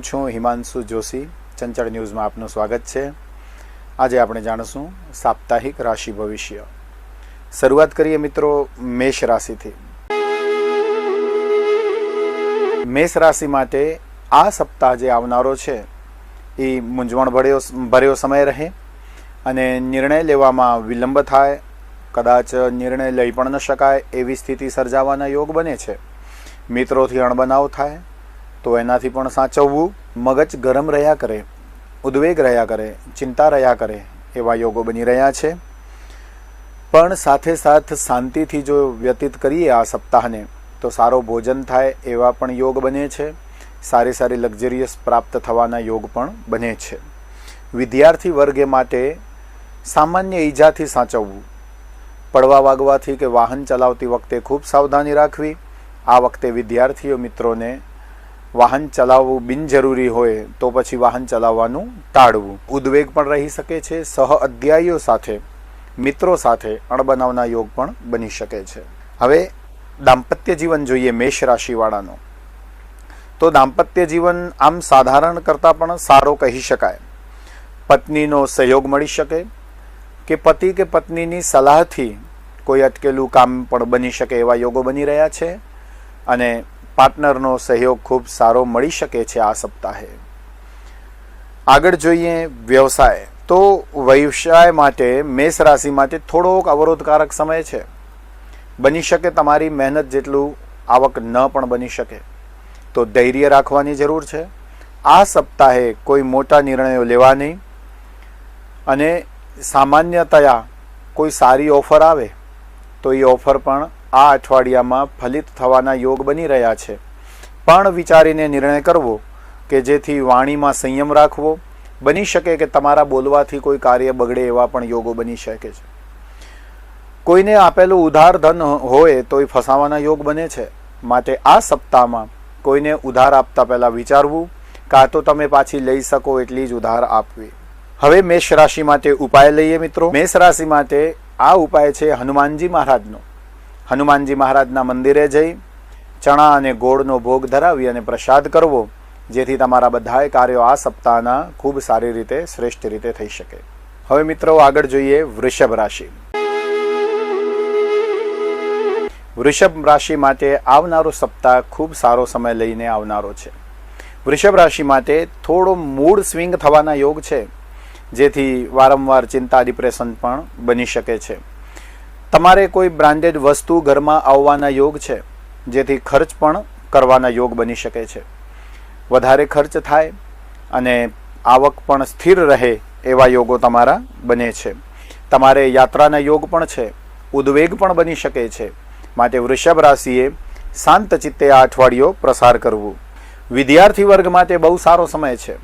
હું છું હિમાંશુ જોશી. ચંચળ ન્યૂઝમાં આપનું સ્વાગત છે. આજે આપણે જાણીશું સાપ્તાહિક રાશિ ભવિષ્ય. શરૂઆત કરીએ મિત્રો મેષ રાશિથી. મેષ રાશિ માટે આ સપ્તાહ જે આવનારો છે, એ મૂંઝવણ ભર્યો ભર્યો સમય રહે અને નિર્ણય લેવામાં વિલંબ થાય. કદાચ નિર્ણય લઈ પણ ન શકાય એવી સ્થિતિ સર્જાવાના યોગ બને છે. મિત્રોથી અણબનાવ થાય, તો એનાથી પણ સાચવવું. મગજ ગરમ રહ્યા કરે, ઉદ્વેગ રહ્યા કરે, ચિંતા રહ્યા કરે એવા યોગો બની રહ્યા છે. પણ સાથે સાથ શાંતિથી જો વ્યતીત કરીએ આ સપ્તાહને, તો સારો ભોજન થાય એવા પણ યોગ બને છે. સારી સારી લક્ઝરિયસ પ્રાપ્ત થવાના યોગ પણ બને છે. વિદ્યાર્થી વર્ગે માટે સામાન્ય ઈજાથી સાચવવું, પડવા વાગવાથી કે વાહન ચલાવતી વખતે ખૂબ સાવધાની રાખવી, આ વખતે વિદ્યાર્થીઓ મિત્રોને વાહન ચલાવવું બિનજરૂરી હોય તો પછી વાહન ચલાવવાનું ટાળવું. ઉદ્વેગ પણ રહી શકે છે, સહ અધ્યાયીઓ સાથે, મિત્રો સાથે અણબનાવના યોગ પણ બની શકે છે. હવે દાંપત્ય જીવન જોઈએ મેષ રાશિવાળાનો. તો દાંપત્ય જીવન આમ સાધારણ કરતાં પણ સારો કહી શકાય. પત્નીનો સહયોગ મળી શકે કે પતિ કે પત્નીની સલાહથી કોઈ અટકેલું કામ પણ બની શકે એવા યોગો બની રહ્યા છે. અને પાર્ટનરનો સહયોગ ખૂબ સારો મળી શકે છે આ સપ્તાહે. આગળ જોઈએ વ્યવસાય. તો વ્યવસાય માટે, મેષ રાશિ માટે થોડોક અવરોધકારક સમય છે. બની શકે તમારી મહેનત જેટલું આવક ન પણ બની શકે. તો ધૈર્ય રાખવાની જરૂર છે. આ સપ્તાહે કોઈ મોટા નિર્ણયો લેવા નહીં. અને સામાન્યતયા કોઈ સારી ઓફર આવે, તો એ ઓફર પણ આ અઠવાડિયામાં ફલિત થવાના યોગ બની રહ્યા છે. પણ વિચારીને નિર્ણય કરવો કે જેથી વાણીમાં સંયમ રાખવો, બની શકે કે તમારા બોલવાથી કોઈ કાર્ય બગડે એવા પણ યોગો બની શકે છે. કોઈને આપેલું ઉધાર ધન હોય તો એ ફસાવાના યોગ બને છે. માટે આ સપ્તાહમાં કોઈને ઉધાર આપતા પહેલાં વિચારવું, કાં તો તમે પાછી લઈ શકો એટલી જ ઉધાર આપવી. હવે મેષ રાશિ માટે ઉપાય લઈએ મિત્રો. મેષ રાશિ માટે આ ઉપાય છે હનુમાનજી મહારાજનો. હનુમાનજી મહારાજના મંદિરે જઈ ચણા અને ગોળનો ભોગ ધરાવી અને પ્રસાદ કરવો, જેથી તમારા બધાએ કાર્યો આ સપ્તાહના ખૂબ સારી રીતે, શ્રેષ્ઠ રીતે થઈ શકે. હવે મિત્રો આગળ જોઈએ વૃષભ રાશિ. વૃષભ રાશિ માટે આવનારો સપ્તાહ ખૂબ સારો સમય લઈને આવનારો છે. વૃષભ રાશિ માટે થોડો મૂડ સ્વિંગ થવાના યોગ છે, જેથી વારંવાર ચિંતા, ડિપ્રેશન પણ બની શકે છે. તમારે કોઈ બ્રાન્ડેડ વસ્તુ ઘરમાં આવવાના યોગ છે? જેથી ખર્ચ પણ કરવાના યોગ બની શકે છે. વધારે ખર્ચ થાય અને આવક પણ સ્થિર રહે એવા યોગો તમારા બને છે. તમારે યાત્રાના યોગ પણ છે. ઉદ્વેગ પણ બની શકે છે. માટે વૃષભ રાશિએ શાંત ચિત્તે આ અઠવાડિયો પ્રસાર કરવું. વિદ્યાર્થી વર્ગ માટે બહુ સારો સમય છે.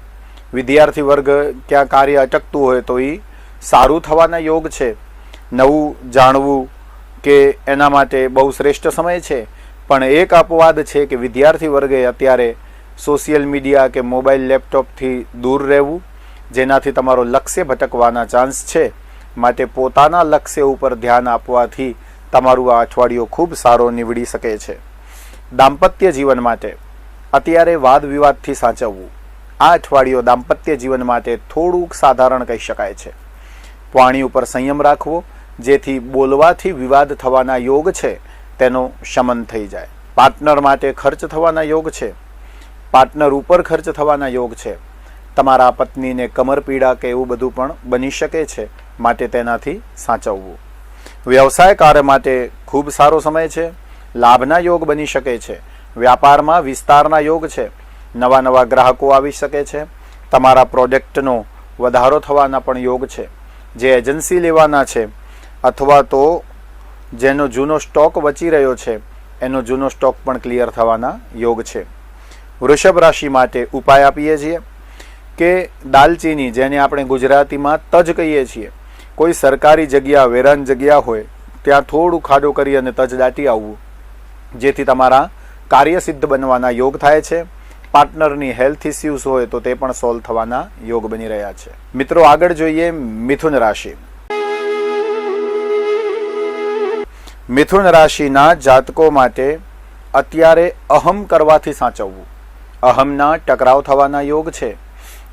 વિદ્યાર્થી વર્ગ ક્યાં કાર્ય અટકતું હોય તો એ સારું થવાના યોગ છે. નવું જાણવું કે એના માટે બહુ શ્રેષ્ઠ સમય છે. પણ એક અપવાદ છે કે વિદ્યાર્થી વર્ગે અત્યારે સોશિયલ મીડિયા કે મોબાઈલ લેપટોપથી દૂર રહેવું, જેનાથી તમારો લક્ષ્ય ભટકવાના ચાન્સ છે. માટે પોતાના લક્ષ્ય ઉપર ધ્યાન આપવાથી તમારું આ અઠવાડિયું ખૂબ સારો નીવડી શકે છે. દાંપત્ય જીવન માટે અત્યારે વાદ વિવાદથી સાચવવું. આ અઠવાડિયો દાંપત્ય જીવન માટે થોડુંક સાધારણ કહી શકાય છે. પાણી ઉપર સંયમ રાખવો જેથી બોલવાથી વિવાદ થવાના યોગ છે, તેનો શમન થઈ જાય. પાર્ટનર માટે ખર્ચ થવાના યોગ છે. પાર્ટનર ઉપર ખર્ચ થવાના યોગ છે. તમારા પત્નીને કમર પીડા કે એવું બધું પણ બની શકે છે, માટે તેનાથી સાચવવું. વ્યવસાય કાર્ય માટે ખૂબ સારો સમય છે. લાભના યોગ બની શકે છે. વ્યાપારમાં વિસ્તારના યોગ છે. નવા નવા ગ્રાહકો આવી શકે છે. તમારા પ્રોડક્ટનો વધારો થવાના પણ યોગ છે. જે એજન્સી લેવાના છે અથવા તો જેનો જૂનો સ્ટોક બચી રહ્યો છે, એનો જૂનો સ્ટોક પણ ક્લિયર થવાના યોગ છે. વૃષભ રાશિ માટે ઉપાય આપીએ છીએ કે દાલચીની, જેને આપણે ગુજરાતીમાં તજ કહીએ છીએ, કોઈ સરકારી જગ્યા, વેરાન જગ્યા હોય, ત્યાં થોડું ખાડો કરી અને તજ દાટી આવવું, જેથી તમારા કાર્ય સિદ્ધ બનવાના યોગ થાય છે. પાર્ટનરની હેલ્થ ઇસ્યુઝ હોય તો તે પણ સોલ્વ થવાના યોગ બની રહ્યા છે. મિત્રો, આગળ જોઈએ મિથુન રાશિ. મિથુન રાશિના જાતકો માટે અત્યારે અહમ કરવાથી સાચવવું. અહમના ટકરાવ થવાના યોગ છે.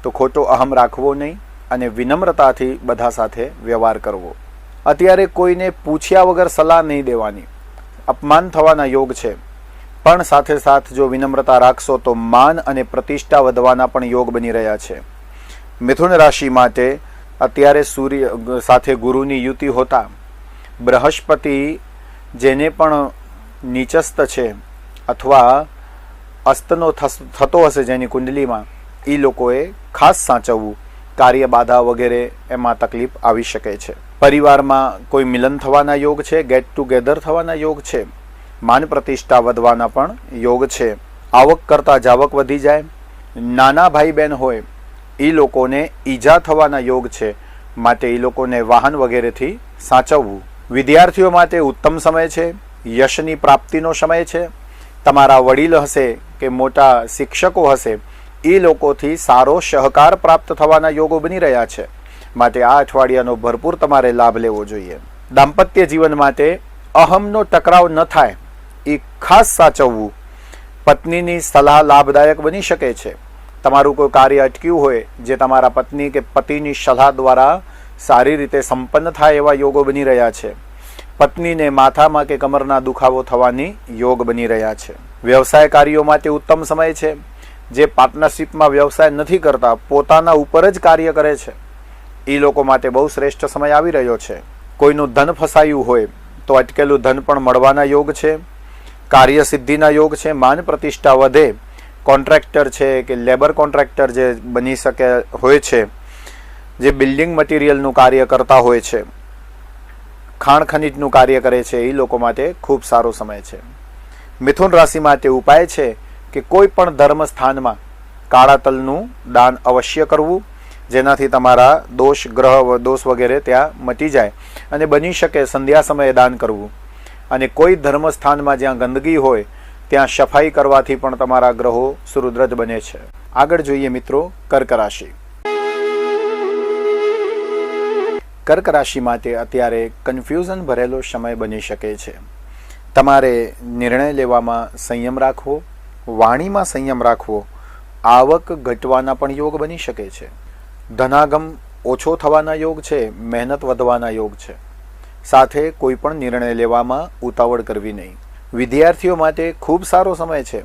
તો ખોટો અહમ રાખવો નહીં અને વિનમ્રતાથી બધા સાથે વ્યવહાર કરવો. અત્યારે કોઈને પૂછ્યા વગર સલાહ નહીં દેવાની. અપમાન થવાના યોગ છે. પણ સાથે સાથ જો વિનમ્રતા રાખશો તો માન અને પ્રતિષ્ઠા વધવાના પણ યોગ બની રહ્યા છે. મિથુન રાશિ માટે અત્યારે સૂર્ય સાથે ગુરુની યુતિ હોતા. બૃહસ્પતિ જેને પણ નીચસ્ત છે અથવા અસ્તનો થતો હશે જેની કુંડલીમાં એ લોકોએ ખાસ સાચવવું. કાર્ય બાધા વગેરે એમાં તકલીફ આવી શકે છે. પરિવારમાં કોઈ મિલન થવાના યોગ છે ગેટ ટુગેધર થવાના યોગ છે, માન પ્રતિષ્ઠા વધવાના પણ યોગ છે. આવક કરતાં જાવક વધી જાય. નાના ભાઈ બહેન હોય એ લોકોને ઈજા થવાના યોગ છે, માટે એ લોકોને વાહન વગેરેથી સાચવવું. વિદ્યાર્થીઓ માટે ઉત્તમ સમય છે, યશની પ્રાપ્તિનો સમય છે. તમારા વડીલ હશે કે મોટા શિક્ષકો હશે, એ લોકોથી સારો સહકાર પ્રાપ્ત થવાના યોગો બની રહ્યા છે. માટે આ અઠવાડિયાનો ભરપૂર તમારે લાભ લેવો જોઈએ. દાંપત્ય જીવન માટે અહમનો ટકરાવ ન થાય, એ ખાસ સાચવવું પત્નીની સલાહ લાભદાયક બની શકે છે. તમારું કોઈ કાર્ય અટક્યું હોય, જે તમારા પત્ની કે પતિની સલાહ દ્વારા સારી રીતે સંપન્ન થાય એવા યોગો બની રહ્યા છે. પત્નીને માથામાં કે કમરના દુખાવો થવાની યોગ બની રહ્યા છે. વ્યવસાય કાર્યો માટે ઉત્તમ સમય છે. જે પાર્ટનરશિપમાં વ્યવસાય નથી કરતા, પોતાના ઉપર જ કાર્ય કરે છે. એ લોકો માટે બહુ શ્રેષ્ઠ સમય આવી રહ્યો છે. કોઈનું ધન ફસાયું હોય, તો અટકેલું ધન પણ મળવાના યોગ છે. કાર્ય સિદ્ધિના યોગ છે. માન પ્રતિષ્ઠા વધે. કોન્ટ્રાક્ટર છે કે લેબર કોન્ટ્રાક્ટર જે બની શકે, હોય છે જે બિલ્ડિંગ મટીરિયલનું કાર્ય કરતા હોય છે, ખાણ ખનિજનું કાર્ય કરે છે, એ લોકો માટે ખૂબ સારો સમય છે. મિથુન રાશિ માટે ઉપાય છે કે કોઈ પણ ધર્મ સ્થાનમાં કાળા તલનું દાન અવશ્ય કરવું, જેનાથી તમારા દોષ ગ્રહ દોષ વગેરે ત્યાં મટી જાય અને બની શકે સંધ્યા સમયે દાન કરવું. અને કોઈ ધર્મ સ્થાનમાં જ્યાં ગંદકી હોય, ત્યાં સફાઈ કરવાથી પણ તમારા ગ્રહો સુરુદ્રજ બને છે. આગળ જોઈએ મિત્રો કર્ક રાશિ. કર્ક રાશિ માટે અત્યારે કન્ફ્યુઝન ભરેલો સમય બની શકે છે. તમારે નિર્ણય લેવામાં સંયમ રાખવો, વાણીમાં સંયમ રાખવો, આવક ઘટવાના પણ યોગ બની શકે છે. ધનાગમ ઓછો થવાના યોગ છે, મહેનત વધવાના યોગ છે. સાથે કોઈ પણ નિર્ણય લેવામાં ઉતાવળ કરવી નહીં. વિદ્યાર્થીઓ માટે ખૂબ સારો સમય છે.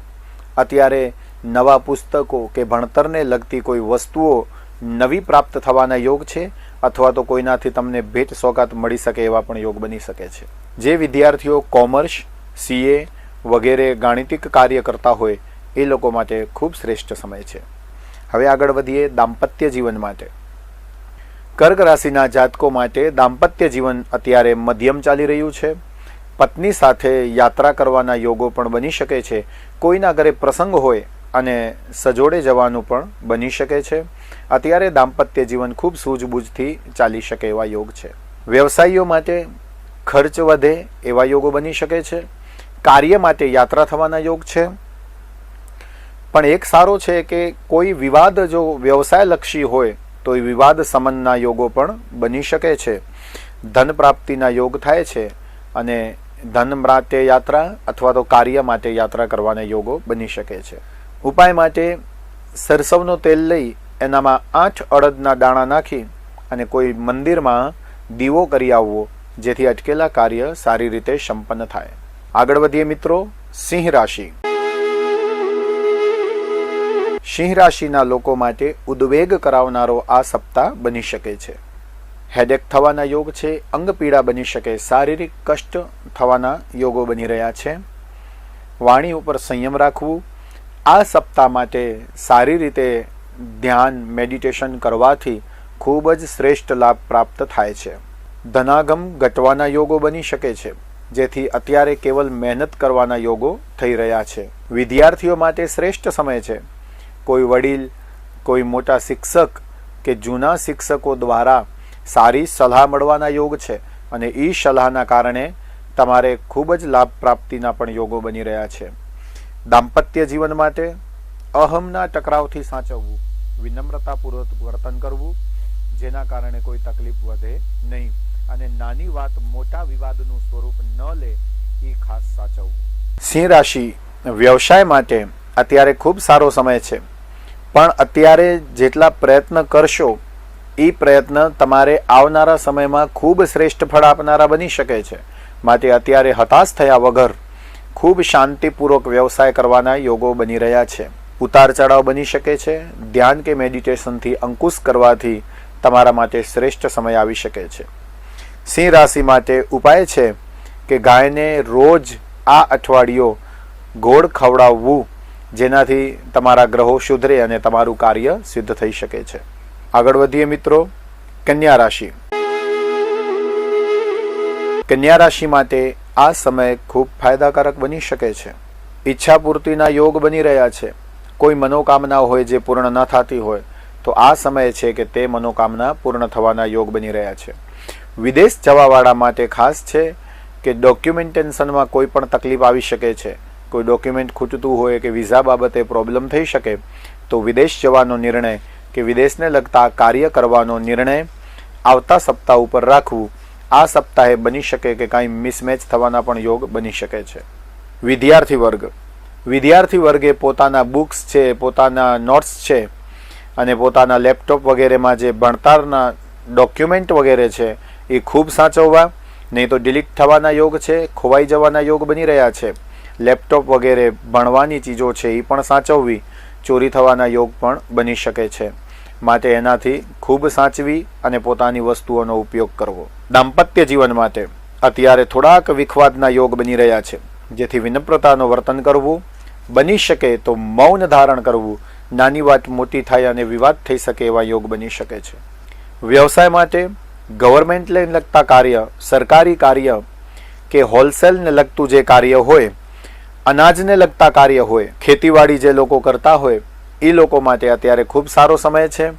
અત્યારે નવા પુસ્તકો કે ભણતરને લગતી કોઈ વસ્તુઓ નવી પ્રાપ્ત થવાના યોગ છે અથવા તો કોઈનાથી તમને ભેટ સોગાત મળી શકે એવા પણ યોગ બની શકે છે. જે વિદ્યાર્થીઓ કોમર્સ, સીએ વગેરે ગાણિતિક કાર્ય કરતા હોય, એ લોકો માટે ખૂબ શ્રેષ્ઠ સમય છે. હવે આગળ વધીએ દાંપત્ય જીવન માટે. કર્ક રાશિના જાતકો માટે દાંપત્ય જીવન અત્યારે મધ્યમ ચાલી રહ્યું છે. પત્ની સાથે યાત્રા કરવાના યોગો પણ બની શકે છે. કોઈના ઘરે પ્રસંગ હોય અને સજોડે જવાનું પણ બની શકે છે. અત્યારે દાંપત્ય જીવન ખૂબ સૂઝબૂઝથી ચાલી શકે એવા યોગ છે. વ્યવસાયીઓ માટે ખર્ચ વધે એવા યોગો બની શકે છે. કાર્ય માટે યાત્રા થવાના યોગ છે. પણ એક સારો છે કે કોઈ વિવાદ જો વ્યવસાયલક્ષી હોય, તો એ વિવાદ સમનના યોગો પણ બની શકે છે. ધન પ્રાપ્તિના યોગ થાય છે અને ધન માટે યાત્રા અથવા તો કાર્ય માટે યાત્રા કરવાના યોગો બની શકે છે. ઉપાય માટે સરસવનું તેલ લઈ એનામાં આઠ અડદના દાણા નાખી અને કોઈ મંદિરમાં દીવો કરી આવવો, જેથી અટકેલા કાર્ય સારી રીતે સંપન્ન થાય. આગળ વધીએ મિત્રો, સિંહ રાશિ. સિંહ રાશિના લોકો માટે ઉદ્વેગ કરાવનારો આ સપ્તાહ બની શકે છે. હેડેક થવાના યોગ છે અંગ પીડા બની શકે, શારીરિક કષ્ટ થવાના યોગો બની રહ્યા છે. વાણી ઉપર સંયમ રાખવું આ સપ્તાહ માટે સારી રીતે ધ્યાન મેડિટેશન કરવાથી ખૂબ જ શ્રેષ્ઠ લાભ પ્રાપ્ત થાય છે. ધનાગમ ઘટવાના યોગો બની શકે છે, જેથી અત્યારે કેવલ મહેનત કરવાના યોગો થઈ રહ્યા છે. વિદ્યાર્થીઓ માટે શ્રેષ્ઠ સમય છે. કોઈ વડીલ, કોઈ મોટા શિક્ષક કે જૂના શિક્ષકો દ્વારા સારી સલાહ મળવાના યોગ છે અને એ સલાહના કારણે તમારે ખૂબ જ લાભ પ્રાપ્તિના પણ યોગો બની રહ્યા છે. દાંપત્ય જીવન માટે અહમના ટકરાવથી સાચવવું, વિનમ્રતાપૂર્વક વર્તન કરવું, જેના કારણે કોઈ તકલીફ વધે નહીં. અને નાની વાત મોટા વિવાદનું સ્વરૂપ ન લે, એ ખાસ સાચવવું. સિંહ રાશિ વ્યવસાય માટે અત્યારે ખૂબ સારો સમય છે. પણ અત્યારે જેટલા પ્રયત્ન કરશો, એ પ્રયત્ન તમારે આવનારા સમયમાં ખૂબ શ્રેષ્ઠ ફળ આપનારા બની શકે છે. માટે અત્યારે હતાશ થયા વગર ખૂબ શાંતિપૂર્વક વ્યવસાય કરવાના યોગો બની રહ્યા છે. ઉતાર ચઢાવ બની શકે છે. ધ્યાન કે મેડિટેશનથી અંકુશ કરવાથી તમારા માટે શ્રેષ્ઠ સમય આવી શકે છે. સિંહ રાશિ માટે ઉપાય છે કે ગાયને રોજ આ અઠવાડિયો ગોળ ખવડાવવું, જેનાથી તમારા ગ્રહો સુધરે અને તમારું કાર્ય સિદ્ધ થઈ શકે છે. આગળ વધીએ મિત્રો. કન્યા રાશિ. કન્યા રાશિ માટે આ સમય ખૂબ ફાયદાકારક બની શકે છે. ઈચ્છા પૂર્તિના યોગ બની રહ્યા છે. કોઈ મનોકામના હોય જે પૂર્ણ ન થતી હોય, તો આ સમય છે કે તે મનોકામના પૂર્ણ થવાના યોગ બની રહ્યા છે. વિદેશ જવાવાળા માટે ખાસ છે કે ડોક્યુમેન્ટેશનમાં કોઈ પણ તકલીફ આવી શકે છે. કોઈ ડોક્યુમેન્ટ ખૂટતું હોય કે વિઝા બાબતે પ્રોબ્લેમ થઈ શકે, તો વિદેશ જવાનો નિર્ણય કે વિદેશને લગતા કાર્ય કરવાનો નિર્ણય આવતા સપ્તાહ ઉપર રાખવું આ સપ્તાહે બની શકે કે કાંઈ મિસમેચ થવાના પણ યોગ બની શકે છે. વિદ્યાર્થી વર્ગ. વિદ્યાર્થી વર્ગે પોતાના બુક્સ છે, પોતાના નોટ્સ છે અને પોતાના લેપટોપ વગેરેમાં જે ભણતરના ડોક્યુમેન્ટ વગેરે છે, એ ખૂબ સાચવવા, નહીં તો ડિલીટ થવાના યોગ છે, ખોવાઈ જવાના યોગ બની રહ્યા છે. લેપટોપ વગેરે ભણવાની ચીજો છે, એ પણ સાચવવી, ચોરી થવાના યોગ પણ બની શકે છે. માટે એનાથી ખૂબ સાચવી અને પોતાની વસ્તુઓનો ઉપયોગ કરવો. દાંપત્ય જીવન માટે અત્યારે થોડાક વિખવાદના યોગ બની રહ્યા છે, જેથી વિનપ્રતાનું વર્તન કરવું, બની શકે તો મૌન ધારણ કરવું, નાની વાત મોટી થાય અને વિવાદ થઈ શકે એવા યોગ બની શકે છે. વ્યવસાય માટે ગવર્મેન્ટને લગતા કાર્ય, સરકારી કાર્ય કે હોલસેલને લગતું જે કાર્ય હોય, અનાજને લગતા કાર્ય હોય, ખેતીવાડી જે લોકો કરતા હોય એ લોકો માટે અત્યારે ખૂબ સારો સમય છે.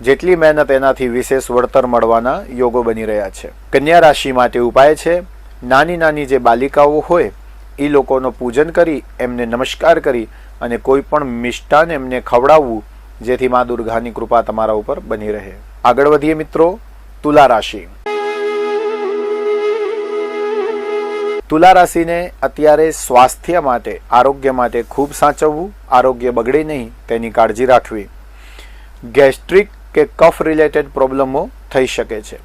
જેટલી મહેનત એનાથી વિશેષ વળતર મળવાના યોગો બની રહ્યા છે. કન્યા રાશિ માટે ઉપાય છે, નાની નાની જે બાલિકાઓ હોય એ લોકોનો પૂજન કરી, એમને નમસ્કાર કરી અને કોઈ પણ મિષ્ટાન એમને ખવડાવવું, જેથી મા દુર્ગાની કૃપા તમારા ઉપર બની રહે. આગળ વધીએ મિત્રો, તુલા રાશિ. તુલા રાશિને અત્યારે સ્વાસ્થ્ય માટે, આરોગ્ય માટે ખૂબ સાચવવું, આરોગ્ય બગડે નહીં તેની કાળજી રાખવી. ગેસ્ટ્રિક કે કફ રિલેટેડ પ્રોબ્લેમો થઈ શકે છે.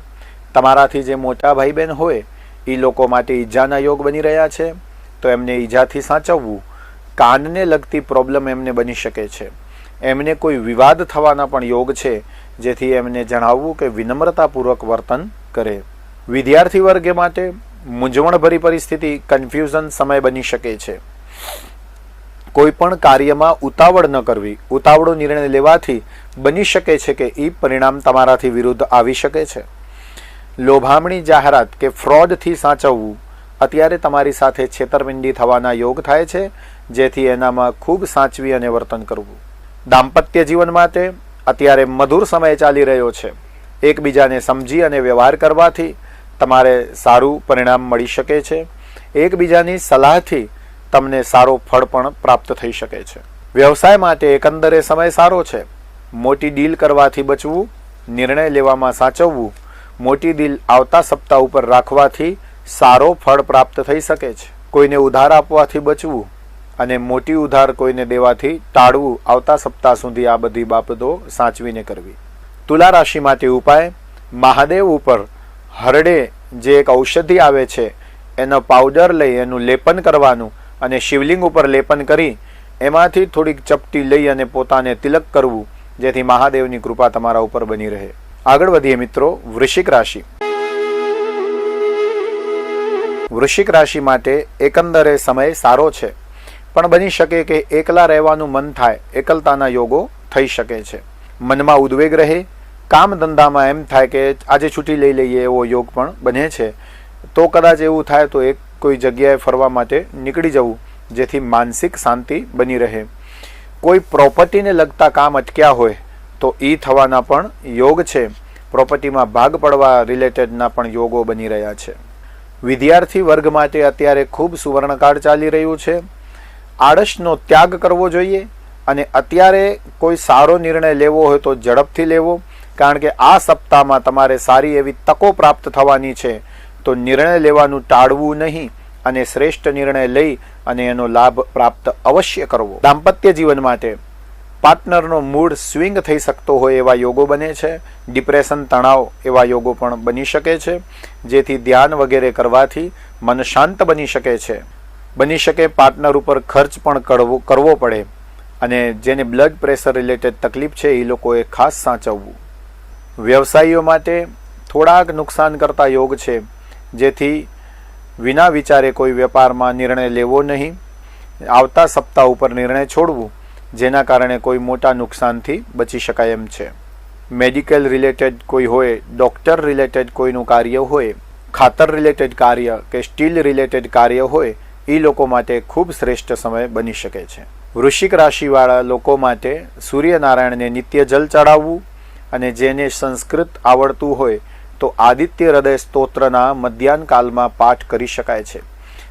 તમારાથી જે મોટા ભાઈ બહેન હોય એ લોકો માટે ઈજાના યોગ બની રહ્યા છે, તો એમને ઈજાથી સાચવવું, કાનને લગતી પ્રોબ્લેમ એમને બની શકે છે. એમને કોઈ વિવાદ થવાના પણ યોગ છે, જેથી એમને જણાવવું કે વિનમ્રતાપૂર્વક વર્તન કરે. વિદ્યાર્થી વર્ગ માટે મૂંઝવણભરી પરિસ્થિતિ કન્ફ્યુઝન સમય બની શકે છે. કોઈ પણ કાર્યમાં ઉતાવળ ન કરવી, ઉતાવળો નિર્ણય લેવાથી બની શકે છે કે એ પરિણામ તમારાથી વિરુદ્ધ આવી શકે છે. લોભામણી જાહેરાત કે ફ્રોડથી સાચવવું, અત્યારે તમારી સાથે છેતરપિંડી થવાના યોગ થાય છે, જેથી એનામાં ખૂબ સાચવી અને વર્તન કરવું. દાંપત્ય જીવન માટે અત્યારે મધુર સમય ચાલી રહ્યો છે. એકબીજાને સમજી અને વ્યવહાર કરવાથી તમારે સારું પરિણામ મળી શકે છે. એકબીજાની સલાહથી તમને સારો ફળ પણ પ્રાપ્ત થઈ શકે છે. વ્યવસાય માટે એકંદરે સમય સારો છે. મોટી ડીલ કરવાથી બચવું, નિર્ણય લેવામાં સાચવવું, મોટી ડીલ આવતા સપ્તાહ ઉપર રાખવાથી સારો ફળ પ્રાપ્ત થઈ શકે છે. કોઈને ઉધાર આપવાથી બચવું અને મોટી ઉધાર કોઈને દેવાથી ટાળવું આવતા સપ્તાહ સુધી આ બધી બાબતો સાચવીને કરવી. તુલા રાશિ માટે ઉપાય, મહાદેવ ઉપર હરડે જે એક ઔષધિ આવે છે, એનો પાવડર લઈ, એનું લેપન કરવાનું અને શિવલિંગ ઉપર લેપન કરી, એમાંથી થોડીક ચપટી લઈ અને પોતાને તિલક કરવું, જેથી મહાદેવની કૃપા તમારા ઉપર બની રહે. આગળ વધીએ મિત્રો, વૃશ્ચિક રાશિ. વૃશ્ચિક રાશિ માટે એકંદરે સમય સારો છે, પણ બની શકે કે એકલા રહેવાનું મન થાય, એકલતાના યોગો થઈ શકે છે. મનમાં ઉદ્વેગ રહે કામ ધંધામાં એમ થાય કે આજે છૂટી લઈ લઈએ એવો યોગ પણ બને છે. તો કદાચ એવું થાય તો એક કોઈ જગ્યાએ ફરવા માટે નીકળી જવું, જેથી માનસિક શાંતિ બની રહે. કોઈ પ્રોપર્ટીને લગતા કામ અટક્યા હોય તો એ થવાના પણ યોગ છે. પ્રોપર્ટીમાં ભાગ પડવા રિલેટેડના પણ યોગો બની રહ્યા છે. વિદ્યાર્થી વર્ગ માટે અત્યારે ખૂબ સુવર્ણકાળ ચાલી રહ્યું છે. આળસનો ત્યાગ કરવો જોઈએ અને અત્યારે કોઈ સારો નિર્ણય લેવો હોય તો ઝડપથી લેવો. કારણ કે આ સપ્તાહમાં તમારે સારી એવી તકો પ્રાપ્ત થવાની છે. તો નિર્ણય લેવાનું ટાળવું નહીં અને શ્રેષ્ઠ નિર્ણય લઈ અને એનો લાભ પ્રાપ્ત અવશ્ય કરવો. દાંપત્ય જીવન માટે પાર્ટનરનો મૂડ સ્વિંગ થઈ શકતો હોય એવા યોગો બને છે. ડિપ્રેશન, તણાવ એવા યોગો પણ બની શકે છે. જેથી ધ્યાન વગેરે કરવાથી મન શાંત બની શકે છે. બની શકે પાર્ટનર ઉપર ખર્ચ પણ કરવો કરવો પડે. અને જેને બ્લડ પ્રેશર રિલેટેડ તકલીફ છે, એ લોકોએ ખાસ સાચવવું. વ્યવસાયીઓ માટે થોડાક નુકસાન કરતા યોગ છે, જેથી વિના વિચારે કોઈ વેપારમાં નિર્ણય લેવો નહીં. આવતા સપ્તાહ ઉપર નિર્ણય છોડવું, જેના કારણે કોઈ મોટા નુકસાનથી બચી શકાય એમ છે. મેડિકલ રિલેટેડ કોઈ હોય, ડૉક્ટર રિલેટેડ કોઈનું કાર્ય હોય, ખાતર રિલેટેડ કાર્ય કે સ્ટીલ રિલેટેડ કાર્ય હોય એ લોકો માટે ખૂબ શ્રેષ્ઠ સમય બની શકે છે. વૃશ્ચિક રાશિવાળા લોકો માટે સૂર્યનારાયણને નિત્ય જલ ચડાવવું અને જેને સંસ્કૃત આવડતું હોય, તો આદિત્ય હૃદય સ્તોત્રના મધ્યાહન કાલમાં પાઠ કરી શકાય છે.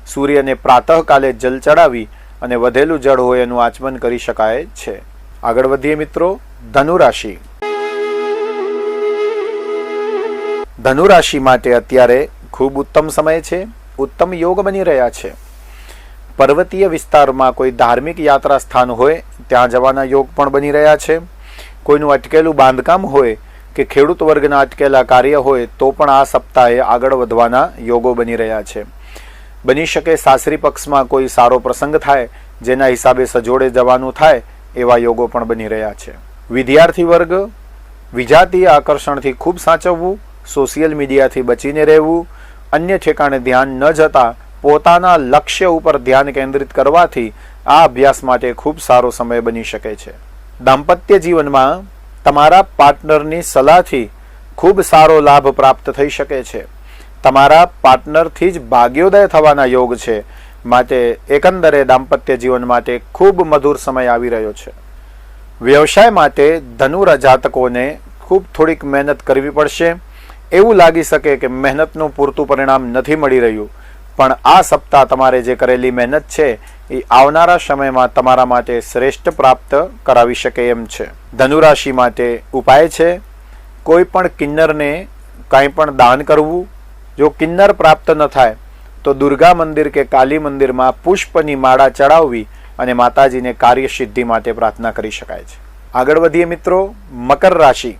સૂર્યને પ્રાતઃકાલે જલ ચડાવી અને વધેલું જળ હોય એનું આચમન કરી શકાય છે. આગળ વધીએ મિત્રો, ધનુરાશિ. ધનુરાશિ માટે અત્યારે ખૂબ ઉત્તમ સમય છે. ઉત્તમ યોગ બની રહ્યા છે. પર્વતીય વિસ્તારમાં કોઈ ધાર્મિક યાત્રા સ્થાન હોય, ત્યાં જવાના યોગ પણ બની રહ્યા છે. કોઈનું અટકેલું બાંધકામ હોય કે ખેડૂત વર્ગના અટકેલા કાર્ય હોય તો પણ આ સપ્તાહે આગળ વધવાના યોગો બની રહ્યા છે. બની શકે સાસરી પક્ષમાં કોઈ સારો પ્રસંગ થાય, જેના હિસાબે સજોડે જવાનું થાય, એવા યોગો પણ બની રહ્યા છે. વિદ્યાર્થી વર્ગ, વિજાતીય આકર્ષણથી ખૂબ સાચવવું, સોશિયલ મીડિયાથી બચીને રહેવું, અન્ય ઠેકાણે ધ્યાન ન જતા પોતાના લક્ષ્ય ઉપર ધ્યાન કેન્દ્રિત કરવાથી આ અભ્યાસ માટે ખૂબ સારો સમય બની શકે છે. દાંપત્ય જીવનમાં તમારા પાર્ટનરની સલાહથી ખૂબ સારો લાભ પ્રાપ્ત થઈ શકે છે. તમારા પાર્ટનરથી જ ભાગ્યોદય થવાના યોગ છે. માટે એકંદરે દાંપત્ય જીવન માટે ખૂબ મધુર સમય આવી રહ્યો છે. વ્યવસાય માટે ધનુર જાતકોને ખૂબ થોડીક મહેનત કરવી પડશે. એવું લાગી શકે કે મહેનતનું પૂરતું પરિણામ નથી મળી રહ્યું. પણ આ સપ્તાહ તમારે જે કરેલી મહેનત છે એ આવનારા સમયમાં તમારા માટે શ્રેષ્ઠ પ્રાપ્ત કરાવી શકે એમ છે. ધનુરાશિ માટે ઉપાય છે, કોઈ પણ કિન્નરને કાંઈ પણ દાન કરવું. જો કિન્નર પ્રાપ્ત ન થાય, તો દુર્ગા મંદિર કે કાલી મંદિરમાં પુષ્પની માળા ચડાવવી અને માતાજીને કાર્યસિદ્ધિ માટે પ્રાર્થના કરી શકાય છે. આગળ વધીએ મિત્રો, મકર રાશિ.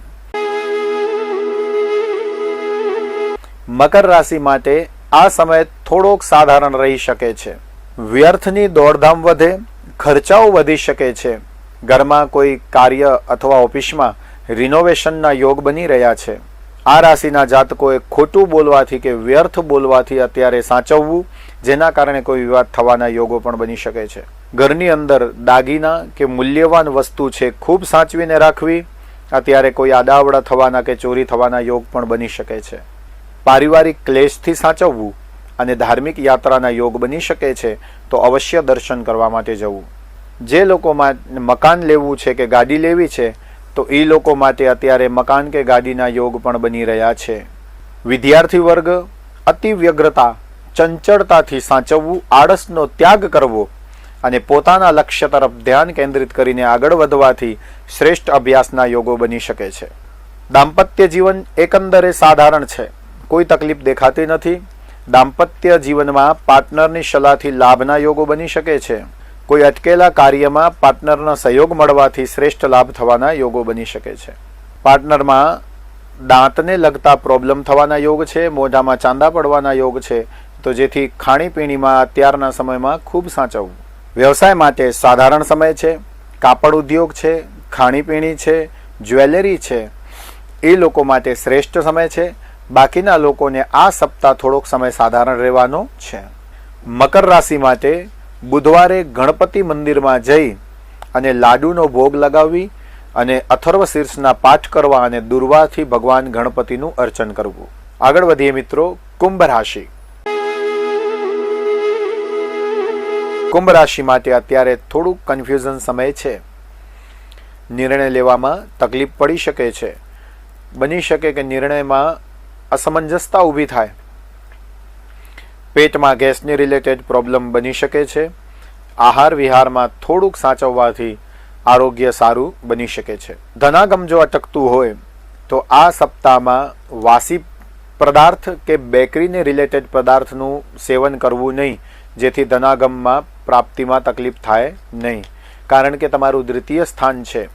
મકર રાશિ માટે આ સમય થોડોક સાધારણ રહી શકે છે. વ્યર્થની દોડધામ વધે, ખર્ચાઓ વધી શકે છે. ઘરમાં કોઈ કાર્ય અથવા ઓફિસમાં રિનોવેશનના યોગ બની રહ્યા છે. આ રાશિના જાતકોએ ખોટું બોલવાથી કે વ્યર્થ બોલવાથી અત્યારે સાચવવું, જેના કારણે કોઈ વિવાદ થવાના યોગો પણ બની શકે છે. ઘરની અંદર દાગીના કે મૂલ્યવાન વસ્તુ છે ખૂબ સાચવીને રાખવી, અત્યારે કોઈ આડાવડા થવાના કે ચોરી થવાના યોગ પણ બની શકે છે. પારિવારિક ક્લેશથી સાચવવું અને ધાર્મિક યાત્રાના યોગ બની શકે છે, તો અવશ્ય દર્શન કરવા માટે જવું. જે લોકોમાં મકાન લેવું છે કે ગાડી લેવી છે, તો એ લોકો માટે અત્યારે મકાન કે ગાડીના યોગ પણ બની રહ્યા છે. વિદ્યાર્થી વર્ગ, અતિ ચંચળતાથી સાચવવું, આળસનો ત્યાગ કરવો અને પોતાના લક્ષ્ય તરફ ધ્યાન કેન્દ્રિત કરીને આગળ વધવાથી શ્રેષ્ઠ અભ્યાસના યોગો બની શકે છે. દાંપત્ય જીવન એકંદરે સાધારણ છે. કોઈ તકલીફ દેખાતી નથી. દાંપત્ય જીવનમાં પાર્ટનરની સલાહથી લાભના યોગો બની શકે છે. કોઈ અટકેલા કાર્યમાં પાર્ટનરનો સહયોગ મળવાથી શ્રેષ્ઠ લાભ થવાના યોગો બની શકે છે. પાર્ટનરમાં દાંતને લગતા પ્રોબ્લેમ થવાના યોગ છે, મોઢામાં ચાંદા પડવાના યોગ છે, તો જેથી ખાણીપીણીમાં અત્યારના સમયમાં ખૂબ સાચવવું. વ્યવસાય માટે સાધારણ સમય છે, કાપડ ઉદ્યોગ છે, ખાણીપીણી છે, જ્વેલરી છે, એ લોકો માટે શ્રેષ્ઠ સમય છે બાકીના લોકોને આ સપ્તાહ થોડોક સમય સાધારણ રહેવાનો છે. મકર રાશિ માટે બુધવારે ગણપતિ મંદિરમાં જઈ અને લાડુનો ભોગ લગાવવી અને અથર્વ શીર્ષના પાઠ કરવા અને દુર્વાથી ભગવાન ગણપતિનું અર્ચન કરવું. આગળ વધીએ મિત્રો, કુંભ રાશિ. કુંભ રાશિ માટે અત્યારે થોડુંક કન્ફ્યુઝન સમય છે. નિર્ણય લેવામાં તકલીફ પડી શકે છે. બની શકે કે નિર્ણયમાં અસમંજસતા ઊભી થાય. પેટમાં ગેસની રિલેટેડ પ્રોબ્લેમ બની શકે છે. આહાર વિહારમાં થોડુંક સાચવવાથી આરોગ્ય સારું બની શકે છે. ધનાગમ જો અટકતું હોય, તો આ સપ્તાહમાં વાસી પદાર્થ કે બેકરીને રિલેટેડ પદાર્થનું સેવન કરવું નહીં, જેથી ધનાગમમાં પ્રાપ્તિમાં તકલીફ થાય નહીં. કારણ કે તમારું દ્વિતીય સ્થાન છે.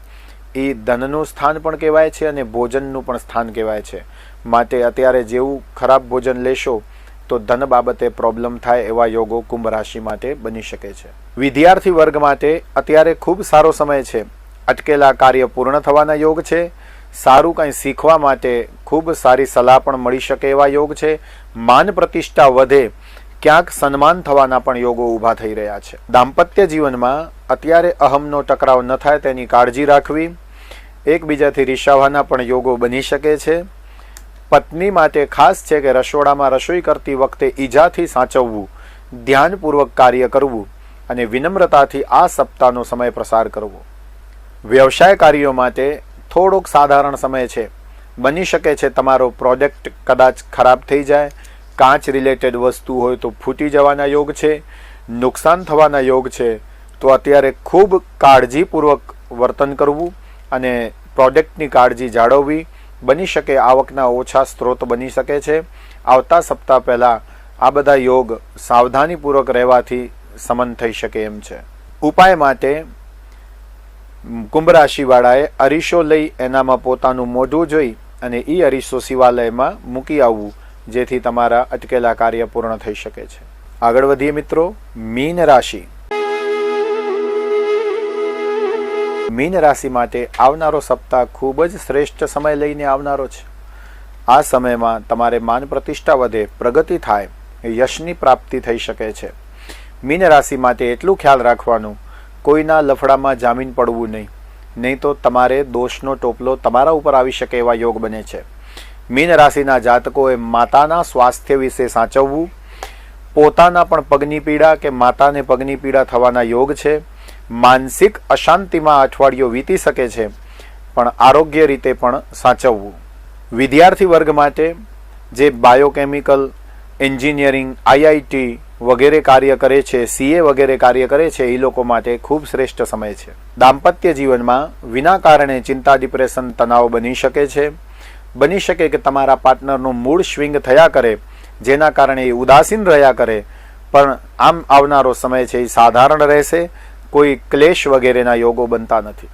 એ ધનનું સ્થાન પણ કહેવાય છે અને ભોજનનું પણ સ્થાન કહેવાય છે. માટે અત્યારે જેવું ખરાબ ભોજન લેશો, તો ધન બાબતે પ્રોબ્લેમ થાય એવા યોગો કુંભ રાશિ માટે બની શકે છે. વિદ્યાર્થી વર્ગ માટે અત્યારે ખૂબ સારો સમય છે. અટકેલા કાર્ય પૂર્ણ થવાના યોગ છે. સારું કંઈ શીખવા માટે ખૂબ સારી સલાહ પણ મળી શકે એવા યોગ છે. માન પ્રતિષ્ઠા વધે, ક્યાંક સન્માન થવાના પણ યોગો ઊભા થઈ રહ્યા છે. દાંપત્ય જીવનમાં અત્યારે અહમનો ટકરાવ ન થાય તેની કાળજી રાખવી. એકબીજાથી રિસાવાના પણ યોગો બની શકે છે. પત્ની માટે ખાસ છે કે રસોડામાં રસોઈ કરતી વખતે ઈજાથી સાચવવું, ધ્યાનપૂર્વક કાર્ય કરવું અને વિનમ્રતાથી આ સપ્તાહનો સમય પ્રસાર કરવો. વ્યવસાય કાર્યો માટે થોડોક સાધારણ સમય છે. બની શકે છે તમારો પ્રોજેક્ટ કદાચ ખરાબ થઈ જાય, કાચ રિલેટેડ વસ્તુ હોય તો ફૂટી જવાના યોગ છે, નુકસાન થવાના યોગ છે, તો અત્યારે ખૂબ કાળજીપૂર્વક વર્તન કરવું અને પ્રોજેક્ટની કાળજી જાળવવી બની શકે, આવકના ઓછા સ્ત્રોત બની શકે છે. આવતા સપ્તાહ પહેલાં આ બધા યોગ સાવધાનીપૂર્વક રહેવાથી સમન થઈ શકે એમ છે. ઉપાય માટે કુંભ રાશિવાળાએ અરીસો લઈ એનામાં પોતાનું મોઢું જોઈ અને એ અરીસો શિવાલયમાં મૂકી આવવું, જેથી તમારા અટકેલા કાર્ય પૂર્ણ થઈ શકે છે. આગળ વધીએ મિત્રો, મીન રાશિ. મીન રાશિ માટે આવનારો સપ્તાહ ખૂબ જ શ્રેષ્ઠ સમય લઈને આવનારો છે. આ સમયમાં તમારે માન પ્રતિષ્ઠા વધે, પ્રગતિ થાય, યશની પ્રાપ્તિ થઈ શકે છે. મીન રાશિ માટે એટલું ખ્યાલ રાખવાનું, કોઈના લફડામાં જામીન પડવું નહીં. નહીં તો તમારે દોષનો ટોપલો તમારા ઉપર આવી શકે એવા યોગ બને છે. મીન રાશિના જાતકોએ માતાના સ્વાસ્થ્ય વિશે સાચવવું, પોતાના પણ પગની પીડા કે માતાને પગની પીડા થવાના યોગ છે. માનસિક અશાંતિમાં અઠવાડિયો વીતી શકે છે, પણ આરોગ્ય રીતે પણ સાચવવું. વિદ્યાર્થી વર્ગ માટે જે બાયોકેમિકલ એન્જિનિયરિંગ, આઈઆઈટી વગેરે કાર્ય કરે છે, સીએ વગેરે કાર્ય કરે છે, એ લોકો માટે ખૂબ શ્રેષ્ઠ સમય છે. દાંપત્ય જીવનમાં વિના કારણે ચિંતા, ડિપ્રેશન, તણાવ બની શકે છે. બની શકે કે તમારા પાર્ટનરનું મૂળ સ્વિંગ થયા કરે, જેના કારણે એ ઉદાસીન રહ્યા કરે, પણ આમ આવનારો સમય છે એ સાધારણ રહેશે. કોઈ ક્લેશ વગેરેના યોગો બનતા નથી.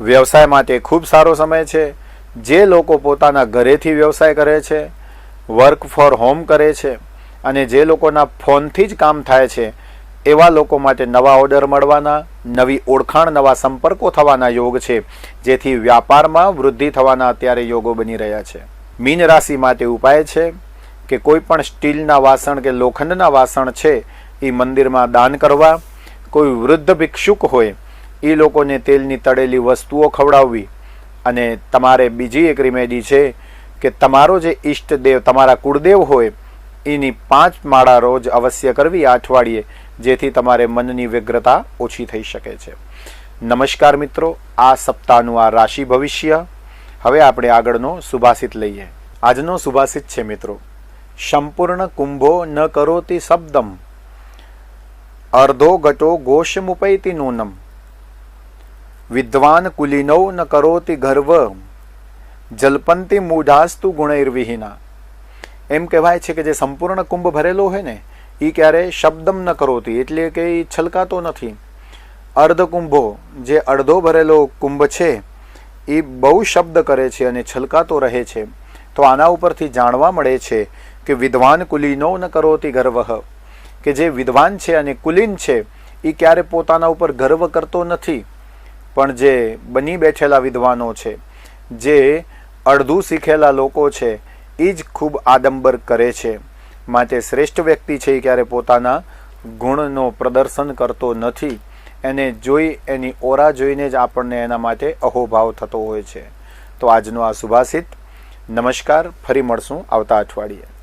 વ્યવસાય માટે ખૂબ સારો સમય છે. જે લોકો પોતાના ઘરેથી વ્યવસાય કરે છે વર્ક ફોર હોમ કરે છે અને જે લોકોના ફોનથી જ કામ થાય છે, એવા લોકો માટે નવા ઓર્ડર મળવાના, નવી ઓળખાણ, નવા સંપર્કો થવાના યોગ છે, જેથી વ્યાપારમાં વૃદ્ધિ થવાના અત્યારે યોગો બની રહ્યા છે. મીન રાશિ માટે ઉપાય છે કે કોઈ પણ સ્ટીલના વાસણ કે લોખંડના વાસણ છે, એ મંદિરમાં દાન કરવા કોઈ વૃદ્ધ ભિક્ષુક હોય, એ લોકોને તેલની તળેલી વસ્તુઓ ખવડાવવી. અને તમારે બીજી એક રિમેડી છે કે તમારો જે ઈષ્ટદેવ તમારા કુળદેવ હોય, એની પાંચ માળા રોજ અવશ્ય કરવી અઠવાડિયે, જેથી તમારે મનની વ્યગ્રતા ઓછી થઈ શકે છે. નમસ્કાર મિત્રો, આ સપ્તાહનું આ રાશિ ભવિષ્ય. હવે આપણે આગળનો સુભાષિત લઈએ. આજનો સુભાષિત છે મિત્રો. સંપૂર્ણ કુંભો ન કરોતી શબ્દમ. અર્ધો ગટો ઘોષમુપૈતિ નૂનમ. વિદ્વાન કુલીનૌ ન કરોતિ ગર્વ. જલપંતી મૂઢાસ્તુ ગુણૈર્વિહીના. એમ કહેવાય છે કે જે સંપૂર્ણ કુંભ ભરેલો હોય ને એ ક્યારે શબ્દમ ન કરોતી, એટલે કે એ છલકાતો નથી. અર્ધ કુંભો જે અડધો ભરેલો કુંભ છે એ બહુ શબ્દ કરે છે અને છલકાતો રહે છે. તો આના ઉપરથી જાણવા મળે છે કે વિદ્વાન કુલીનો ન કરોતી ગર્વ. કે જે વિદ્વાન છે અને કુલીન છે એ ક્યારે પોતાના ઉપર ગર્વ કરતો નથી. પણ જે બની બેઠેલા વિદ્વાનો છે, જે અડધું શીખેલા લોકો છે એ જ ખૂબ આદંબર કરે છે. માટે શ્રેષ્ઠ વ્યક્તિ છે એ ક્યારે પોતાના ગુણનો પ્રદર્શન કરતો નથી. એને જોઈ, એની ઓરા જોઈને જ આપણને એના માટે અહોભાવ થતો હોય છે. તો આજનો આ સુભાષિત નમસ્કાર, ફરી મળશું આવતા અઠવાડિયે.